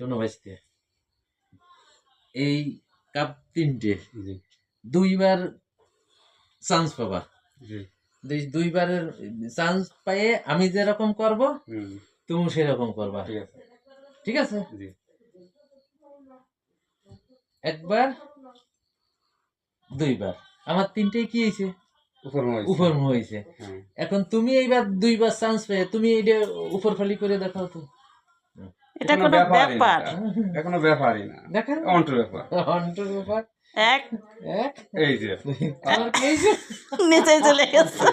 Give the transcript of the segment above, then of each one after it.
শোনো ভাইস্তে। এই কাপ তিনটে। দুইবার চান্স পাবা। দুইবারের চান্স পেয়ে আমি যেরকম করব তুমি সেরকম করবা। ঠিক আছে। একবার দুইবার। আমার তিনটেই কি হয়েছে? উপর মহল উপর হয়েছে। হ্যাঁ এখন তুমি এইবার দুইবার চান্স পেয়ে তুমি এইটা উপর ফালি করে দেখাও তো। এটা কোনো কোনো ব্যাপার। এটা। এখনও ব্যাপারই না। দেখেন। ব্যাপার। অন্টর ব্যাপার। এক। এক। এই যে? নিচে চলে গেছে।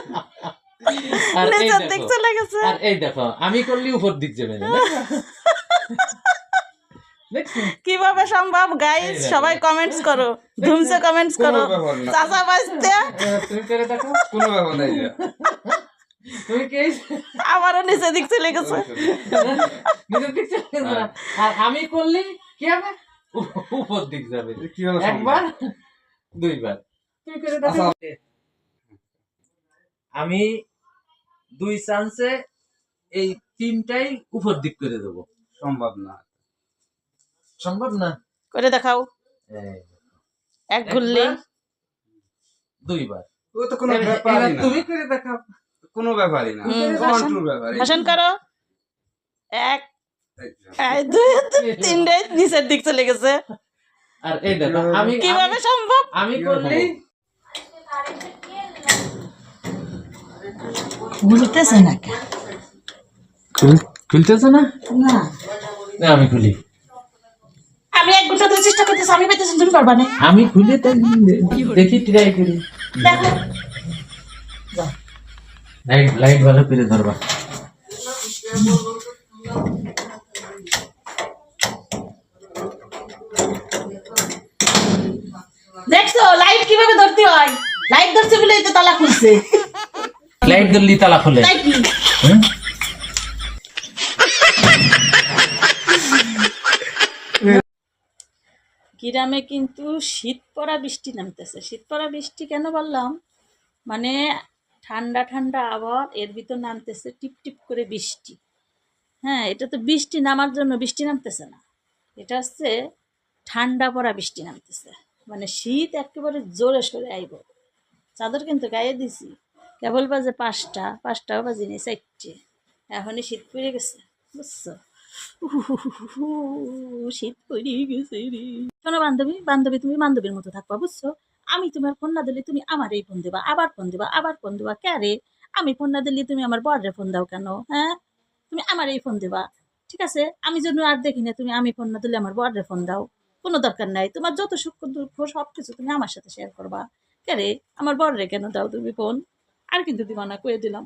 আর এই নিচের দিক দেখো চলে গেছে। আর এই দেখো আমি করলে উপর দিক যাবে না কীভাবে সম্ভব গাইস সবাই কমেন্টস করো। ধুমসে কমেন্টস করো। চাচা বাজতে। তুমি করে দেখো। কোনো ব্যাপার নাই? আমারও নিচে দিক চলে গেছে। না। আর আমি করলে কি হবে? উপর দিক যাবে। একবার? দুইবার। তুমি করে দেখো। আচ্ছা। আমি দুই চান্সে এই তিনটাই উপর দিক করে দেবো। সম্ভব না। সম্ভব না? করে দেখাও। এক ঘুরলি দুইবার। ও তো কোনো এবার না। তুমি করে দেখাও। কোনো ব্যাপারই না হুম, ভাষণ- ব্যাপার এই ভাষণ করো। এক এই যে। এক, দুই তিনটে নিচের দিক চলে গেছে। আর এই দেখো আমি কীভাবে সম্ভব? আমি করলেই বুঝতেছে না খুলতেছে না? না। আমি খুলি। আমি এক ঘণ্টা ধরে চেষ্টা করতেছি আমি পেতেছি তুমি পারবা না। আমি খুলে তো দেখি ট্রাই করি। দেখো। লাইট লাইট ভালো করে ধরবা। দেখছ লাইট কীভাবে ধরতে হয়? লাইট ধরছে বলে তো তালা খুলছে। লাইট ধরলি তালা খুলে। গ্রামে কিন্তু শীত পড়া বৃষ্টি নামতেছে। শীত পড়া বৃষ্টি কেন বললাম? মানে ঠান্ডা ঠান্ডা আবহাওয়া, এর ভিতর নামতেছে টিপ টিপ করে বৃষ্টি। হ্যাঁ এটা তো বৃষ্টি নামার জন্য বৃষ্টি নামতেছে না। এটা হচ্ছে ঠান্ডা পড়া বৃষ্টি নামতেছে। মানে শীত একেবারে জোরে সরে আইব। চাদর কিন্তু গায়ে দিছি। কেবল বাজে পাঁচটা, পাঁচটাও বাজেনি, চারটে। এখনই শীত পড়ে গেছে, বুঝছ? শীত পড়ে গেছে রে। শোনো বান্ধবী বান্ধবী তুমি বান্ধবীর মতো থাকবা, বুঝছ? আমি তোমার ফোন না দিলে তুমি আমার এই ফোন দেবা, আবার ফোন দেবা, আবার ফোন দেবা ক্যারে আমি ফোন না দিলে তুমি আমার বরের ফোন দাও কেন হ্যাঁ? তুমি আমার এই ফোন দেবা, ঠিক আছে? আমি যেন আর দেখি না, তুমি আমি ফোন না দিলে আমার বরের ফোন দাও, কোনো দরকার নাই। তোমার যত সুখ দুঃখ সব কিছু তুমি আমার সাথে শেয়ার করবা, কে রে? আমার বরের কেন দাও তুমি ফোন? আর কিন্তু দিবা না, কয়ে দিলাম।